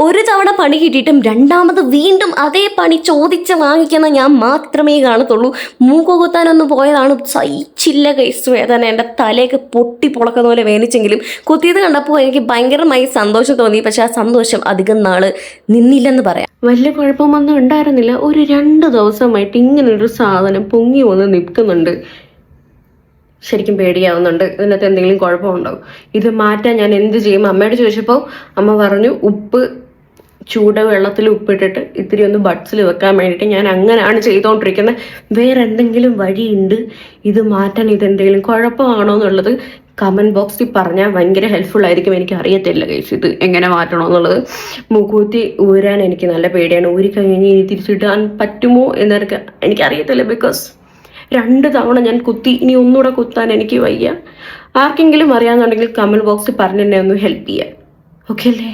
ഒരു തവണ പണി കിട്ടിയിട്ടും രണ്ടാമത് വീണ്ടും അതേ പണി ചോദിച്ച് വാങ്ങിക്കുന്ന ഞാൻ മാത്രമേ കാണത്തുള്ളൂ. മൂക്ക് കുത്താനൊന്നും പോയതാണ്. സഹിച്ചില്ല കേസ് വേദന. എന്റെ തലയൊക്കെ പൊട്ടി പൊളക്കുന്ന പോലെ വേനിച്ചെങ്കിലും കുത്തിയത് കണ്ടപ്പോൾ എനിക്ക് ഭയങ്കരമായി സന്തോഷം തോന്നി. പക്ഷേ ആ സന്തോഷം അധികം നാൾ നിന്നില്ലെന്ന് പറയാം. വലിയ കുഴപ്പമൊന്നും ഉണ്ടായിരുന്നില്ല. ഒരു രണ്ട് ദിവസമായിട്ട് ഇങ്ങനൊരു സാധനം പൊങ്ങി വന്ന് നിൽക്കുന്നുണ്ട്. ശരിക്കും പേടിയാവുന്നുണ്ട്. ഇതിനകത്ത് എന്തെങ്കിലും കുഴപ്പമുണ്ടോ? ഇത് മാറ്റാൻ ഞാൻ എന്ത് ചെയ്യും? അമ്മയോട് ചോദിച്ചപ്പോൾ അമ്മ പറഞ്ഞു ഉപ്പ് ചൂടുവെള്ളത്തിൽ ഉപ്പിട്ടിട്ട് ഇത്തിരി ഒന്ന് ബഡ്സിൽ വെക്കാൻ വേണ്ടിയിട്ട് ഞാൻ അങ്ങനെയാണ് ചെയ്തുകൊണ്ടിരിക്കുന്നത് വേറെ എന്തെങ്കിലും വഴിയുണ്ട്? ഇത് മാറ്റാൻ ഇതെന്തെങ്കിലും കുഴപ്പമാണോ എന്നുള്ളത് കമന്റ് ബോക്സിൽ പറഞ്ഞാൽ ഭയങ്കര ഹെൽപ്ഫുൾ ആയിരിക്കും. എനിക്ക് അറിയത്തില്ല കേസ് ഇത് എങ്ങനെ മാറ്റണോ എന്നുള്ളത്. മൂക്കൂത്തി ഊരാൻ എനിക്ക് നല്ല പേടിയാണ്. ഊരി കഴിഞ്ഞ് ഇനി തിരിച്ചിടാൻ പറ്റുമോ എന്നൊക്കെ എനിക്കറിയത്തില്ല ബിക്കോസ് രണ്ട് തവണ ഞാൻ കുത്തി. ഇനി ഒന്നുകൂടെ കുത്താൻ എനിക്ക് വയ്യ. ആർക്കെങ്കിലും അറിയാമെന്നുണ്ടെങ്കിൽ കമന്റ് ബോക്സിൽ പറഞ്ഞ് എന്നെ ഒന്ന് ഹെൽപ്പ് ചെയ്യാം ഓക്കെ അല്ലേ?